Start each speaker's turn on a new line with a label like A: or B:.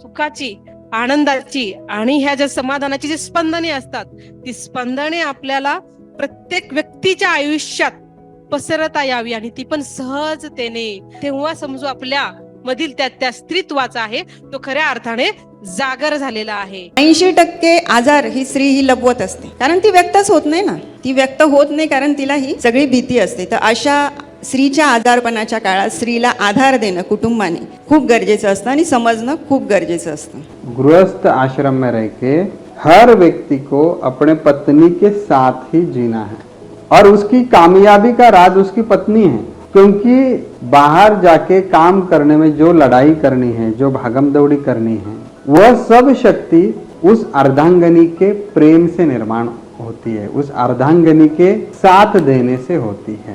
A: सुखाची आनंदाची आणि ह्या ज्या समाधानाची जी स्पंदने असतात ती स्पंदने आपल्याला प्रत्येक व्यक्तीच्या आयुष्यात पसरता यावी आणि ती पण सहजतेने. तेव्हा समजू आपल्या मधील त्या त्या स्त्रीत्वाचा आहे तो खऱ्या अर्थाने जागर झालेला आहे.
B: ऐंशी टक्के आजार ही स्त्री ही लपवत असते. कारण ती व्यक्तच होत नाही ना. ती व्यक्त होत नाही कारण तिला ही सगळी भीती असते. तर अशा स्त्रीच्या आजारपणाच्या काळात स्त्रीला आधार देणं कुटुंबाने खूप गरजेचं असतं आणि समजणं खूप गरजेचं असतं.
C: गृहस्थ आश्रम में रह के हर व्यक्ति को अपने पत्नी के साथ ही जीना है। और उसकी कामयाबी का राज उसकी पत्नी है। क्योंकि बाहर जाके काम करने में जो लड़ाई करनी है, जो भागम दौड़ी करनी है, वह सब शक्ति उस अर्धांगनी के प्रेम से निर्माण होती है, उस अर्धांगनी के साथ देने से होती है।